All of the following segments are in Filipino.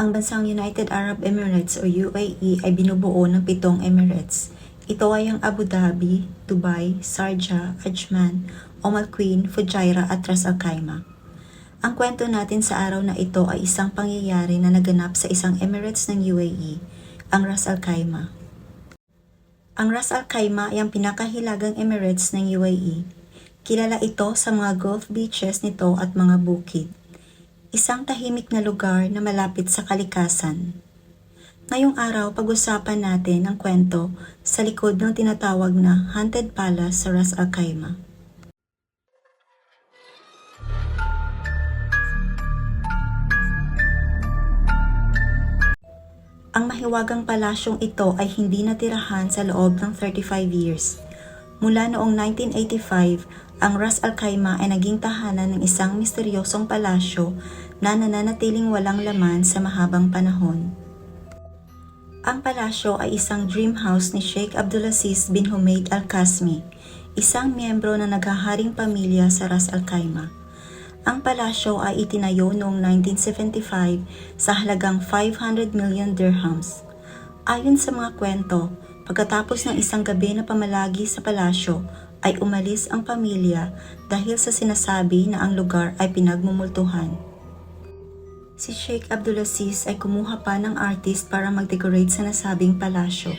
Ang bansang United Arab Emirates o UAE ay binubuo ng pitong emirates. Ito ay ang Abu Dhabi, Dubai, Sharjah, Ajman, Umm Al Quwain, Fujairah at Ras Al Khaimah. Ang kwento natin sa araw na ito ay isang pangyayari na naganap sa isang emirates ng UAE, ang Ras Al Khaimah. Ang Ras Al Khaimah ay ang pinakahilagang emirates ng UAE. Kilala ito sa mga golf beaches nito at mga bukid. Isang tahimik na lugar na malapit sa kalikasan. Ngayong araw, pag-usapan natin ang kwento sa likod ng tinatawag na Haunted Palace sa Ras Al Khaimah. Ang mahiwagang palasyong ito ay hindi natirahan sa loob ng 35 years. Mula noong 1985, ang Ras Al Khaimah ay naging tahanan ng isang misteryosong palasyo na nananatiling walang laman sa mahabang panahon. Ang palasyo ay isang dream house ni Sheikh Abdulaziz bin Humaid Al Qasmi, isang miyembro na naghaharing pamilya sa Ras Al Khaimah. Ang palasyo ay itinayo noong 1975 sa halagang 500 million dirhams. Ayon sa mga kwento, pagkatapos ng isang gabi na pamalagi sa palasyo, ay umalis ang pamilya dahil sa sinasabi na ang lugar ay pinagmumultuhan. Si Sheikh Abdulaziz ay kumuha pa ng artist para mag-decorate sa nasabing palasyo.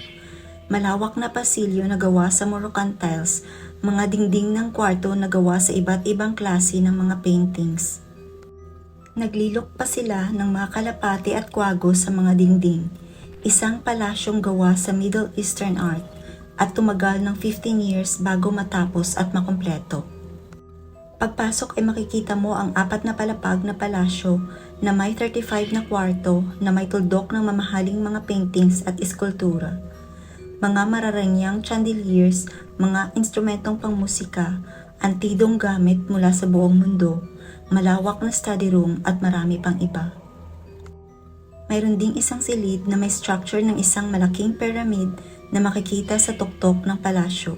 Malawak na pasilyo na gawa sa Moroccan tiles, mga dingding ng kwarto na gawa sa iba't ibang klase ng mga paintings. Naglilok pa sila ng mga kalapati at kwago sa mga dingding, isang palasyong gawa sa Middle Eastern art at tumagal ng 15 years bago matapos at makumpleto. Pagpasok ay makikita mo ang apat na palapag na palasyo na may 35 na kwarto na may tuldok ng mamahaling mga paintings at eskultura. Mga mararanyang chandeliers, mga instrumentong pangmusika, antidong gamit mula sa buong mundo, malawak na study room at marami pang iba. Mayroon ding isang silid na may structure ng isang malaking pyramid na makikita sa tuktok ng palasyo.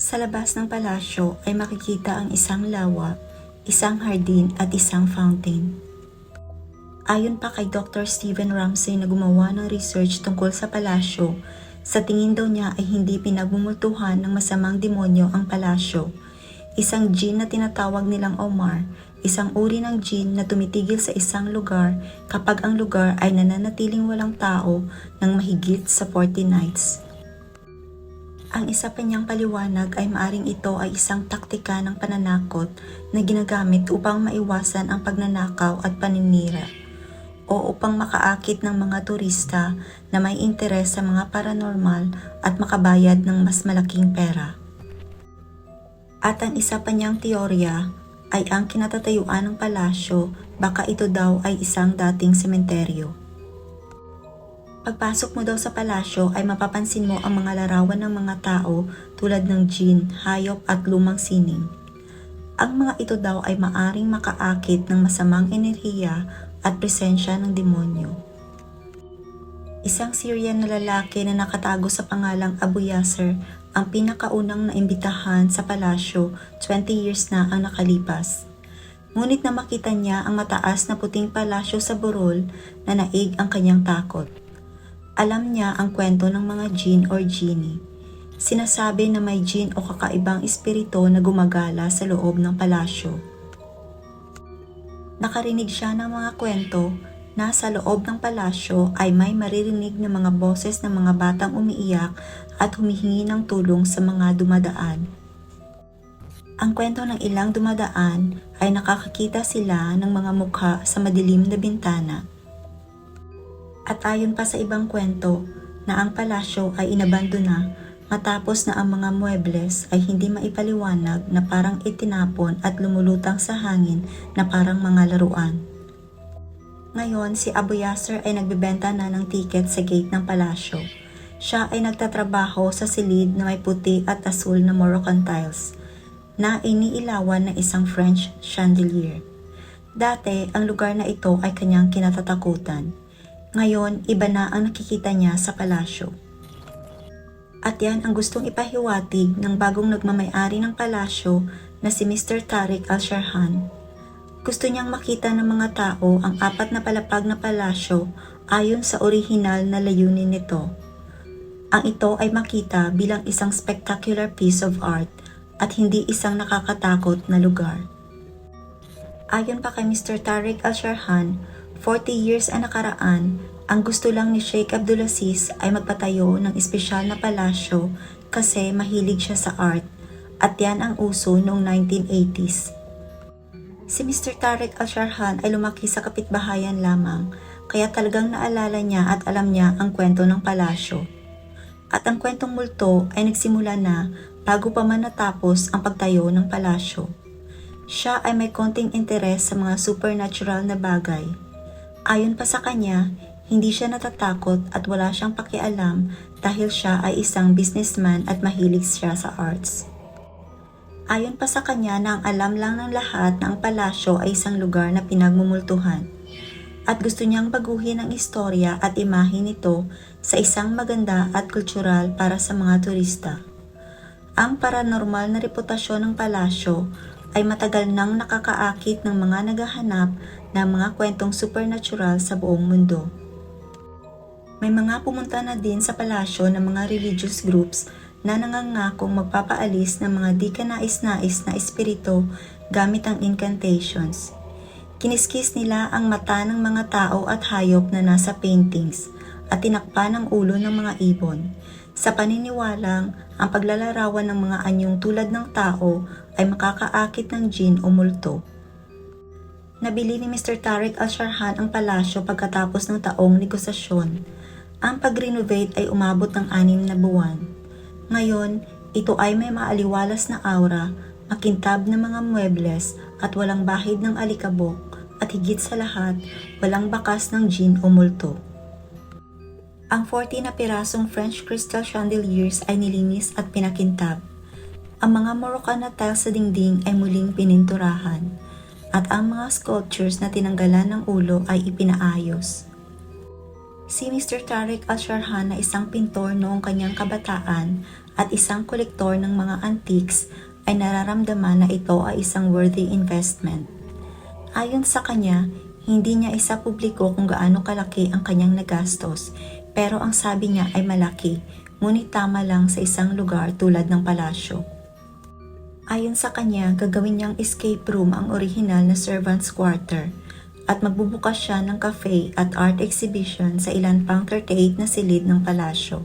Sa labas ng palasyo ay makikita ang isang lawa, isang hardin at isang fountain. Ayon pa kay Dr. Stephen Ramsey na gumawa ng research tungkol sa palasyo, sa tingin daw niya ay hindi pinagmumultuhan ng masamang demonyo ang palasyo. Isang jinn na tinatawag nilang Omar, isang uri ng jinn na tumitigil sa isang lugar kapag ang lugar ay nananatiling walang tao ng mahigit sa 40 nights. Ang isa pa niyang paliwanag ay maaring ito ay isang taktika ng pananakot na ginagamit upang maiwasan ang pagnanakaw at paninira o upang makaakit ng mga turista na may interes sa mga paranormal at makabayad ng mas malaking pera. At ang isa pa niyang teorya ay ang kinatatayuan ng palasyo baka ito daw ay isang dating sementeryo. Pagpasok mo daw sa palasyo ay mapapansin mo ang mga larawan ng mga tao tulad ng jin, hayop at lumang sining. Ang mga ito daw ay maaring makaakit ng masamang enerhiya at presensya ng demonyo. Isang Syrian na lalaki na nakatago sa pangalang Abu Yasser ang pinakaunang naimbitahan sa palasyo 20 years na ang nakalipas. Ngunit na makita niya ang mataas na puting palasyo sa burol na naig ang kanyang takot. Alam niya ang kwento ng mga jinn or genie. Sinasabi na may jinn o kakaibang espiritu na gumagala sa loob ng palasyo nakarinig siya ng mga kwento na sa loob ng palasyo ay may maririnig na mga boses ng mga batang umiiyak at humihingi ng tulong sa mga dumadaan. Ang kwento ng ilang dumadaan ay nakakakita sila ng mga mukha sa madilim na bintana. At ayon pa sa ibang kwento na ang palasyo ay inabandona matapos na ang mga muebles ay hindi maipaliwanag na parang itinapon at lumulutang sa hangin na parang mga laruan. Ngayon, si Abu Yasser ay nagbebenta na ng tiket sa gate ng palasyo. Siya ay nagtatrabaho sa silid na may puti at asul na Moroccan tiles na iniilawan ng isang French chandelier. Dati, ang lugar na ito ay kanyang kinatatakutan. Ngayon, iba na ang nakikita niya sa palasyo. At yan ang gustong ipahiwatig ng bagong nagmamayari ng palasyo na si Mr. Tariq Al-Sharhan. Gusto niyang makita ng mga tao ang apat na palapag na palasyo ayon sa orihinal na layunin nito. Ang ito ay makita bilang isang spectacular piece of art at hindi isang nakakatakot na lugar. Ayon pa kay Mr. Tariq Al-Sharhan, 40 years ang nakaraan, ang gusto lang ni Sheikh Abdulaziz ay magpatayo ng espesyal na palasyo kasi mahilig siya sa art at yan ang uso noong 1980s. Si Mr. Tariq Al-Sharhan ay lumaki sa kapitbahayan lamang kaya talagang naalala niya at alam niya ang kwento ng palasyo. At ang kwentong multo ay nagsimula na bago pa man natapos ang pagtayo ng palasyo. Siya ay may konting interes sa mga supernatural na bagay. Ayon pa sa kanya, hindi siya natatakot at wala siyang pakialam dahil siya ay isang businessman at mahilig siya sa arts. Ayon pa sa kanya na ang alam lang ng lahat na ang palasyo ay isang lugar na pinagmumultuhan at gusto niyang baguhin ang istorya at imahe nito sa isang maganda at kultural para sa mga turista. Ang paranormal na reputasyon ng palasyo ay matagal nang nakakaakit ng mga naghahanap ng mga kwentong supernatural sa buong mundo. May mga pumunta na din sa palasyo ng mga religious groups na nangangakong magpapaalis ng mga di kanais-nais na espiritu gamit ang incantations. Kiniskis nila ang mata ng mga tao at hayop na nasa paintings at tinakpan ang ulo ng mga ibon. Sa paniniwalang ang paglalarawan ng mga anyong tulad ng tao ay makakaakit ng jin o multo. Nabili ni Mr. Tariq Al-Sharhan ang palasyo pagkatapos ng taong negosasyon. Ang pag-renovate ay umabot ng anim na buwan. Ngayon, ito ay may maaliwalas na aura, makintab na mga muebles at walang bahid ng alikabok at higit sa lahat, walang bakas ng jin o multo. Ang 40 na pirasong French crystal chandeliers ay nilinis at pinakintab. Ang mga Moroccan na tiles sa dingding ay muling pininturahan at ang mga sculptures na tinanggalan ng ulo ay ipinaayos. Si Mr. Tariq Al-Sharhan na isang pintor noong kanyang kabataan at isang kolektor ng mga antiques ay nararamdaman na ito ay isang worthy investment. Ayon sa kanya, hindi niya isa publiko kung gaano kalaki ang kanyang nagastos, pero ang sabi niya ay malaki, ngunit tama lang sa isang lugar tulad ng palasyo. Ayon sa kanya, gagawin niyang escape room ang orihinal na servants quarter at magbubukas siya ng cafe at art exhibition sa ilan pang 38 na silid ng palasyo.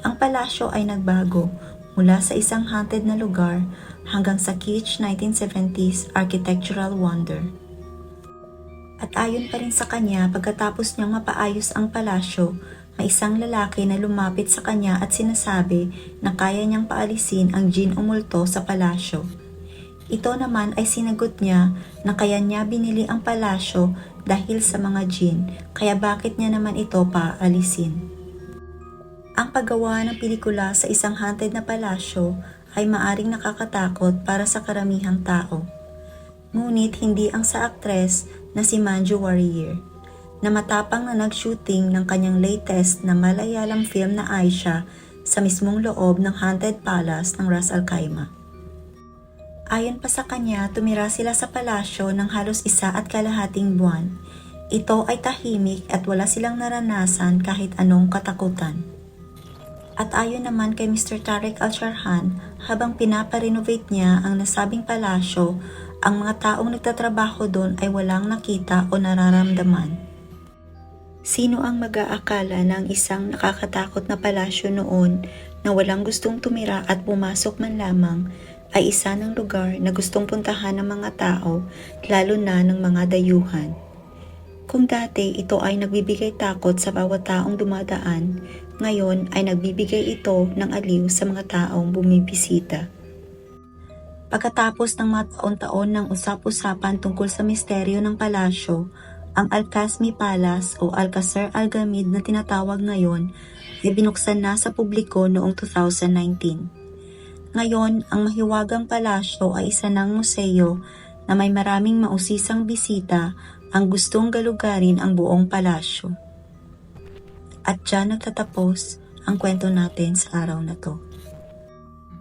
Ang palasyo ay nagbago mula sa isang haunted na lugar hanggang sa kitsch 1970s architectural wonder. At ayon pa rin sa kanya, pagkatapos niyang mapaayos ang palasyo, may isang lalaki na lumapit sa kanya at sinasabi na kaya niyang paalisin ang jin o multo sa palasyo. Ito naman ay sinagot niya na kaya niya binili ang palasyo dahil sa mga jin, kaya bakit niya naman ito paalisin. Ang paggawa ng pelikula sa isang haunted na palasyo ay maaring nakakatakot para sa karamihang tao. Ngunit hindi ang sa aktres na si Manju Warrior na matapang na nag-shooting ng kanyang latest na Malayalam film na Aisha sa mismong loob ng Haunted Palace ng Ras Al Khaimah. Ayon pa sa kanya, tumira sila sa palasyo ng halos isa at kalahating buwan. Ito ay tahimik at wala silang naranasan kahit anong katakutan. At ayon naman kay Mr. Tariq Al-Sharhan, habang pinaparenovate niya ang nasabing palasyo, ang mga taong nagtatrabaho doon ay walang nakita o nararamdaman. Sino ang mag-aakala ng isang nakakatakot na palasyo noon na walang gustong tumira at pumasok man lamang ay isa ng lugar na gustong puntahan ng mga tao, lalo na ng mga dayuhan. Kung dati ito ay nagbibigay takot sa bawat taong dumadaan, ngayon ay nagbibigay ito ng aliw sa mga taong bumibisita. Pagkatapos ng mga taon-taon ng usap-usapan tungkol sa misteryo ng palasyo, ang Al-Qasmi Palace o Alcazar Al-Gamid na tinatawag ngayon ay binuksan na sa publiko noong 2019. Ngayon, ang mahiwagang palasyo ay isa ng museo na may maraming mausisang bisita ang gustong galugarin ang buong palasyo. At dyan nagtatapos ang kwento natin sa araw na to.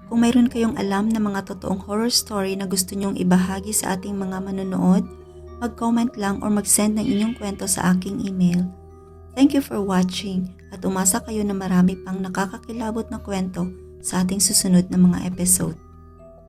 Kung mayroon kayong alam na mga totoong horror story na gusto nyong ibahagi sa ating mga manonood, mag-comment lang or mag-send ng inyong kwento sa aking email. Thank you for watching at umasa kayo na marami pang nakakakilabot na kwento sa ating susunod na mga episode.